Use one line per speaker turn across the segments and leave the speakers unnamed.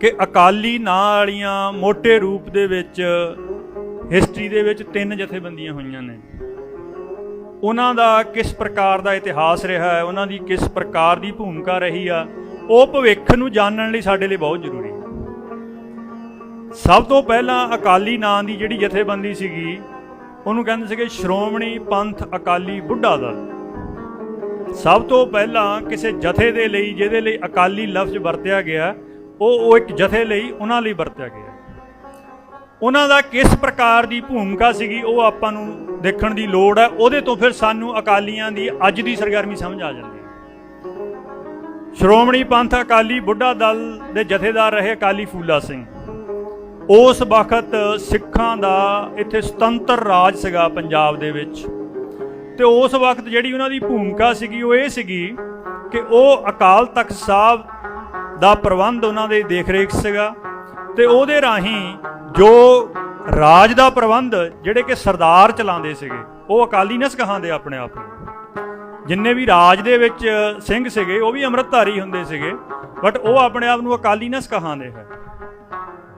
ਕਿ ਅਕਾਲੀ ਨਾਂ ਵਾਲੀਆਂ ਮੋٹے ਰੂਪ ਦੇ ਵਿੱਚ ਹਿਸਟਰੀ ਦੇ ਵਿੱਚ ਤਿੰਨ ਜਥੇਬੰਦੀਆਂ ਹੋਈਆਂ ਨੇ। ਉਹਨਾਂ ਦਾ ਕਿਸ ਪ੍ਰਕਾਰ ਦਾ ਇਤਿਹਾਸ ਰਿਹਾ ਹੈ, ਉਹਨਾਂ ਦੀ ਕਿਸ ਪ੍ਰਕਾਰ ਦੀ ਭੂਮਿਕਾ ਰਹੀ ਆ, ਉਹ ਭਵਿੱਖ ਨੂੰ ਜਾਣਨ ਲਈ ਸਾਡੇ ਲਈ ਬਹੁਤ ਜ਼ਰੂਰੀ ਹੈ। ਸਭ ਤੋਂ ਪਹਿਲਾਂ ਅਕਾਲੀ ਨਾਂ ਦੀ ਜਿਹੜੀ ਜਥੇਬੰਦੀ ਸੀਗੀ, ਉਹਨੂੰ ਕਹਿੰਦੇ ਸੀਗੇ ਸ਼੍ਰੋਮਣੀ ਪੰਥ ਅਕਾਲੀ ਬੁੱਢਾ ਦਲ। ਸਭ ਤੋਂ ਪਹਿਲਾਂ ਕਿਸੇ ਜਥੇ ਦੇ ਲਈ, ਜਿਹਦੇ ਲਈ ਅਕਾਲੀ ਲਫ਼ਜ਼ ਵਰਤਿਆ ਗਿਆ ਉਹ ਉਹ ਇੱਕ ਜਥੇ ਲਈ ਉਹਨਾਂ ਲਈ ਵਰਤਿਆ ਗਿਆ। ਉਹਨਾਂ ਦਾ ਕਿਸ ਪ੍ਰਕਾਰ ਦੀ ਭੂਮਿਕਾ ਸੀਗੀ ਉਹ ਆਪਾਂ ਨੂੰ ਦੇਖਣ ਦੀ ਲੋੜ ਹੈ। ਉਹਦੇ ਤੋਂ ਫਿਰ ਸਾਨੂੰ ਅਕਾਲੀਆਂ ਦੀ ਅੱਜ ਦੀ ਸਰਗਰਮੀ ਸਮਝ ਆ ਜਾਂਦੀ ਹੈ। ਸ਼੍ਰੋਮਣੀ ਪੰਥ ਅਕਾਲੀ ਬੁੱਢਾ ਦਲ ਦੇ ਜਥੇਦਾਰ ਰਹੇ ਅਕਾਲੀ ਫੂਲਾ ਸਿੰਘ। ਉਸ ਵਕਤ ਸਿੱਖਾਂ ਦਾ ਇੱਥੇ ਸੁਤੰਤਰ ਰਾਜ ਸੀਗਾ ਪੰਜਾਬ ਦੇ ਵਿੱਚ। ਤੇ ਉਸ ਵਕਤ ਜਿਹੜੀ ਉਹਨਾਂ ਦੀ ਭੂਮਿਕਾ ਸੀਗੀ ਉਹ ਇਹ ਸੀਗੀ ਕਿ ਉਹ ਅਕਾਲ ਤਖਤ ਸਾਹਿਬ ਦਾ ਪ੍ਰਬੰਧ ਉਹਨਾਂ ਦੇ ਦੇਖਰੇਖ ਸੀਗਾ ਤੇ ਉਹਦੇ ਰਾਹੀਂ ਜੋ ਰਾਜ ਦਾ ਪ੍ਰਬੰਧ ਜਿਹੜੇ ਕਿ ਸਰਦਾਰ ਚਲਾਉਂਦੇ ਸੀਗੇ, ਉਹ ਅਕਾਲੀ ਨਸ ਕਹਾਂਦੇ ਆਪਣੇ ਆਪ ਨੂੰ। ਜਿੰਨੇ ਵੀ ਰਾਜ ਦੇ ਵਿੱਚ ਸਿੰਘ ਸੀਗੇ, ਉਹ ਵੀ ਅੰਮ੍ਰਿਤਧਾਰੀ ਹੁੰਦੇ ਸੀਗੇ ਬਟ ਉਹ ਆਪਣੇ ਆਪ ਨੂੰ ਅਕਾਲੀ ਨਸ ਕਹਾਂਦੇ ਹੈ।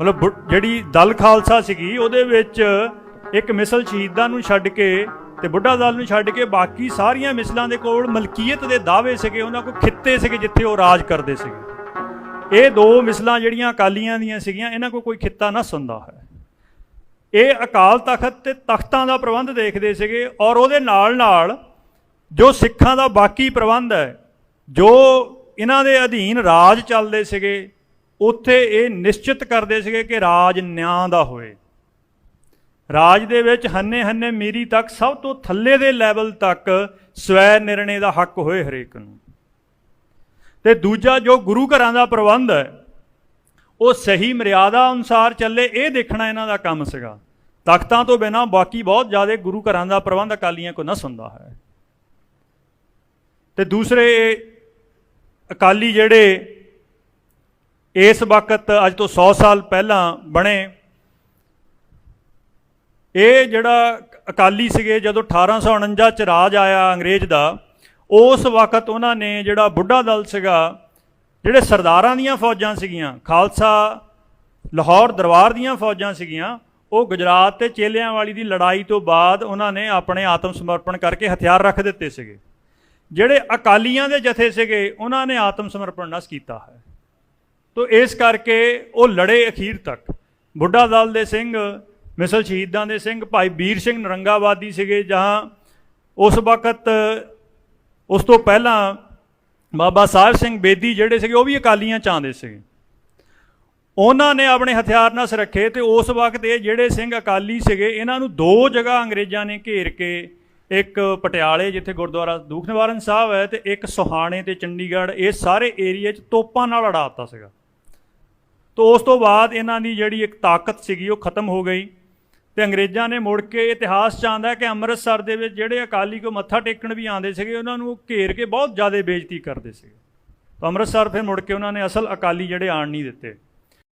ਮਤਲਬ ਬੁ- ਜਿਹੜੀ ਦਲ ਖਾਲਸਾ ਸੀਗੀ, ਉਹਦੇ ਵਿੱਚ ਇੱਕ ਮਿਸਲ ਸ਼ਹੀਦਾਂ ਨੂੰ ਛੱਡ ਕੇ ਤੇ ਬੁੱਢਾ ਦਲ ਨੂੰ ਛੱਡ ਕੇ ਬਾਕੀ ਸਾਰੀਆਂ ਮਿਸਲਾਂ ਦੇ ਕੋਲ ਮਲਕੀਅਤ ਦੇ ਦਾਅਵੇ ਸੀਗੇ, ਉਹਨਾਂ ਕੋਲ ਖਿੱਤੇ ਸੀਗੇ ਜਿੱਥੇ ਉਹ ਰਾਜ ਕਰਦੇ ਸੀਗੇ। ਇਹ ਦੋ ਮਿਸਲਾਂ ਜਿਹੜੀਆਂ ਅਕਾਲੀਆਂ ਦੀਆਂ ਸੀਗੀਆਂ, ਇਹਨਾਂ ਕੋਲ ਕੋਈ ਖਿੱਤਾ ਨਾ ਸੁਣਦਾ ਹੈ। ਇਹ ਅਕਾਲ ਤਖਤ ਤੇ ਤਖਤਾਂ ਦਾ ਪ੍ਰਬੰਧ ਦੇਖਦੇ ਸੀਗੇ ਔਰ ਉਹਦੇ ਨਾਲ ਨਾਲ ਜੋ ਸਿੱਖਾਂ ਦਾ ਬਾਕੀ ਪ੍ਰਬੰਧ ਹੈ, ਜੋ ਇਹਨਾਂ ਦੇ ਅਧੀਨ ਰਾਜ ਚੱਲਦੇ ਸੀਗੇ, ਉੱਥੇ ਇਹ ਨਿਸ਼ਚਿਤ ਕਰਦੇ ਸੀਗੇ ਕਿ ਰਾਜ ਨਿਆਂ ਦਾ ਹੋਏ। ਰਾਜ ਦੇ ਵਿੱਚ ਹੰਨੇ ਹੰਨੇ ਮੀਰੀ ਤੱਕ ਸਭ ਤੋਂ ਥੱਲੇ ਦੇ ਲੈਵਲ ਤੱਕ ਸਵੈ ਨਿਰਣੇ ਦਾ ਹੱਕ ਹੋਏ ਹਰੇਕ ਨੂੰ। ਤੇ ਦੂਜਾ ਜੋ ਗੁਰੂ ਘਰਾਂ ਦਾ ਪ੍ਰਬੰਧ ਹੈ, ਉਹ ਸਹੀ ਮਰਿਆਦਾ ਅਨੁਸਾਰ ਚੱਲੇ, ਇਹ ਦੇਖਣਾ ਇਹਨਾਂ ਦਾ ਕੰਮ ਸੀਗਾ। ਤਖਤਾਂ ਤੋਂ ਬਿਨਾ ਬਾਕੀ ਬਹੁਤ ਜ਼ਿਆਦਾ ਗੁਰੂ ਘਰਾਂ ਦਾ ਪ੍ਰਬੰਧ ਅਕਾਲੀਆਂ ਕੋ ਨਾ ਸੁਣਦਾ ਹੈ। ਤੇ ਦੂਸਰੇ ਅਕਾਲੀ ਜਿਹੜੇ ਇਸ ਵਕਤ, ਅੱਜ ਤੋਂ 100 ਸਾਲ ਪਹਿਲਾਂ ਬਣੇ, ਇਹ ਜਿਹੜਾ ਅਕਾਲੀ ਸੀਗੇ, ਜਦੋਂ 1849 ਚ ਰਾਜ ਆਇਆ ਅੰਗਰੇਜ਼ ਦਾ ਉਸ ਵਕਤ ਉਹਨਾਂ ਨੇ ਜਿਹੜਾ ਬੁੱਢਾ ਦਲ ਸੀਗਾ, ਜਿਹੜੇ ਸਰਦਾਰਾਂ ਦੀਆਂ ਫੌਜਾਂ ਸੀਗੀਆਂ, ਖਾਲਸਾ ਲਾਹੌਰ ਦਰਬਾਰ ਦੀਆਂ ਫੌਜਾਂ ਸੀਗੀਆਂ, ਉਹ ਗੁਜਰਾਤ ਤੇ ਚੇਲਿਆਂ ਵਾਲੀ ਦੀ ਲੜਾਈ ਤੋਂ ਬਾਅਦ ਉਹਨਾਂ ਨੇ ਆਪਣੇ ਆਤਮ ਸਮਰਪਣ ਕਰਕੇ ਹਥਿਆਰ ਰੱਖ ਦਿੱਤੇ ਸੀਗੇ। ਜਿਹੜੇ ਅਕਾਲੀਆਂ ਦੇ ਜਥੇ ਸੀਗੇ, ਉਹਨਾਂ ਨੇ ਆਤਮ ਸਮਰਪਣ ਨਸ ਕੀਤਾ ਹੈ। ਤੋ ਇਸ ਕਰਕੇ ਉਹ ਲੜੇ ਅਖੀਰ ਤੱਕ। ਬੁੱਢਾ ਦਲ ਦੇ ਸਿੰਘ, ਮਿਸਲ ਸ਼ਹੀਦਾਂ ਦੇ ਸਿੰਘ, ਭਾਈ ਵੀਰ ਸਿੰਘ ਨਰੰਗਾਵਾਦੀ ਸੀਗੇ, ਜਹਾਂ ਉਸ ਵਕਤ ਉਸ ਤੋਂ ਪਹਿਲਾਂ ਬਾਬਾ ਸਾਹਿਬ ਸਿੰਘ ਬੇਦੀ ਜਿਹੜੇ ਸੀਗੇ, ਉਹ ਵੀ ਅਕਾਲੀਆਂ ਚ ਆਉਂਦੇ ਸੀਗੇ। ਉਹਨਾਂ ਨੇ ਆਪਣੇ ਹਥਿਆਰ ਨਸ ਰੱਖੇ ਤੇ ਉਸ ਵਕਤ ਇਹ ਜਿਹੜੇ ਸਿੰਘ ਅਕਾਲੀ ਸੀਗੇ, ਇਹਨਾਂ ਨੂੰ ਦੋ ਜਗ੍ਹਾ ਅੰਗਰੇਜ਼ਾਂ ਨੇ ਘੇਰ ਕੇ, ਇੱਕ ਪਟਿਆਲੇ ਜਿੱਥੇ ਗੁਰਦੁਆਰਾ ਦੂਖ ਨਿਵਾਰਨ ਸਾਹਿਬ ਹੈ ਤੇ ਇੱਕ ਸੁਹਾਣੇ ਤੇ ਚੰਡੀਗੜ੍ਹ, ਇਹ ਸਾਰੇ ਏਰੀਏ 'ਚ ਤੋਪਾਂ ਨਾਲ ਅੜਾਤਾ ਸੀਗਾ। ਤੋ ਉਸ ਤੋਂ ਬਾਅਦ ਇਹਨਾਂ ਦੀ ਜਿਹੜੀ ਇੱਕ ਤਾਕਤ ਸੀਗੀ, ਉਹ ਖਤਮ ਹੋ ਗਈ। ਤੇ ਅੰਗਰੇਜ਼ਾਂ ਨੇ ਮੁੜ ਕੇ ਇਤਿਹਾਸ ਚ ਆਂਦਾ ਕਿ ਅੰਮ੍ਰਿਤਸਰ ਦੇ ਵਿੱਚ ਜਿਹੜੇ ਅਕਾਲੀ ਕੋ ਮੱਥਾ ਟੇਕਣ ਵੀ ਆਉਂਦੇ ਸੀਗੇ, ਉਹਨਾਂ ਨੂੰ ਉਹ ਘੇਰ ਕੇ ਬਹੁਤ ਜ਼ਿਆਦਾ ਬੇਇੱਜ਼ਤੀ ਕਰਦੇ ਸੀਗੇ। ਤਾਂ ਅੰਮ੍ਰਿਤਸਰ ਫਿਰ ਮੁੜ ਕੇ ਉਹਨਾਂ ਨੇ ਅਸਲ ਅਕਾਲੀ ਜਿਹੜੇ ਆਣ ਨਹੀਂ ਦਿੱਤੇ।